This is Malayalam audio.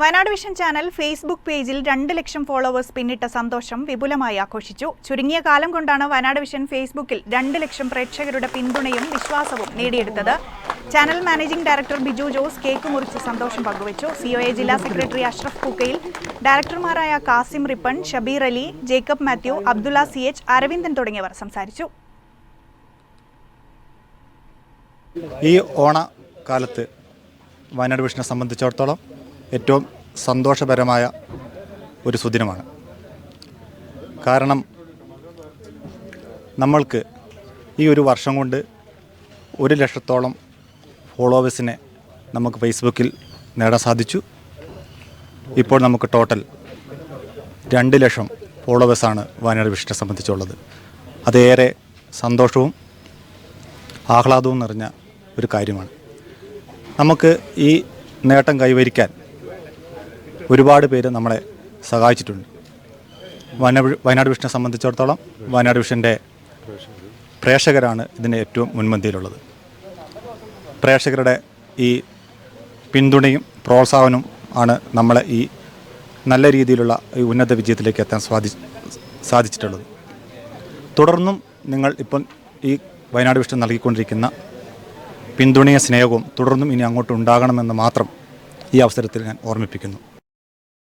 വയനാട് വിഷൻ ചാനൽ ഫേസ്ബുക്ക് പേജിൽ രണ്ട് ലക്ഷം ഫോളോവേഴ്സ് പിന്നിട്ട സന്തോഷം വിപുലമായി ആഘോഷിച്ചു. ചുരുങ്ങിയ കാലം കൊണ്ടാണ് വയനാട് വിഷൻ ഫേസ്ബുക്കിൽ രണ്ട് ലക്ഷം പ്രേക്ഷകരുടെ പിന്തുണയും വിശ്വാസവും നേടിയെടുത്തത്. Channel managing director Biju Jose cake മുറിച്ച് സന്തോഷം പങ്കുവച്ചു. സിഒഎ ജില്ലാ സെക്രട്ടറി അഷ്റഫ് പൂക്കയിൽ ഡയറക്ടർമാരായ കാസിം റിപ്പൺ ഷബീർ അലി ജേക്കബ് മാത്യു അബ്ദുള്ള സി എച്ച് അരവിന്ദൻ തുടങ്ങിയവർ സംസാരിച്ചു. ഈ ഓണ കാലത്ത് വയനാട് വിഷനെ സംബന്ധിച്ചിടത്തോളം ഏറ്റവും സന്തോഷപരമായ ഒരു സുദിനമാണ്. കാരണം നമ്മൾക്ക് ഈ ഒരു വർഷം കൊണ്ട് ഒരു ലക്ഷത്തോളം ഫോളോവേഴ്സിനെ നമുക്ക് ഫേസ്ബുക്കിൽ നേടാൻ സാധിച്ചു. ഇപ്പോൾ നമുക്ക് ടോട്ടൽ രണ്ട് ലക്ഷം ഫോളോവേഴ്സാണ് വയനാട് വിഷ്ണെ സംബന്ധിച്ചുള്ളത്. അതേറെ സന്തോഷവും ആഹ്ലാദവും നിറഞ്ഞ ഒരു കാര്യമാണ്. നമുക്ക് ഈ നേട്ടം കൈവരിക്കാൻ ഒരുപാട് പേര് നമ്മളെ സഹായിച്ചിട്ടുണ്ട്. വയനാട് വിഷനെ സംബന്ധിച്ചിടത്തോളം വയനാട് വിഷന്റെ പ്രേക്ഷകരാണ് ഇതിന് ഏറ്റവും മുൻപന്തിയിലുള്ളത്. പ്രേക്ഷകരുടെ ഈ പിന്തുണയും പ്രോത്സാഹനവും ആണ് നമ്മളെ ഈ നല്ല രീതിയിലുള്ള ഈ ഉന്നത വിജയത്തിലേക്ക് എത്താൻ സ്വാധി സാധിച്ചിട്ടുള്ളത്. തുടർന്നും നിങ്ങൾ ഇപ്പം ഈ വയനാട് വിഷ്ണു നൽകിക്കൊണ്ടിരിക്കുന്ന പിന്തുണയ സ്നേഹവും തുടർന്നും ഇനി അങ്ങോട്ട് ഉണ്ടാകണമെന്ന് മാത്രം ഈ അവസരത്തിൽ ഞാൻ ഓർമ്മിപ്പിക്കുന്നു.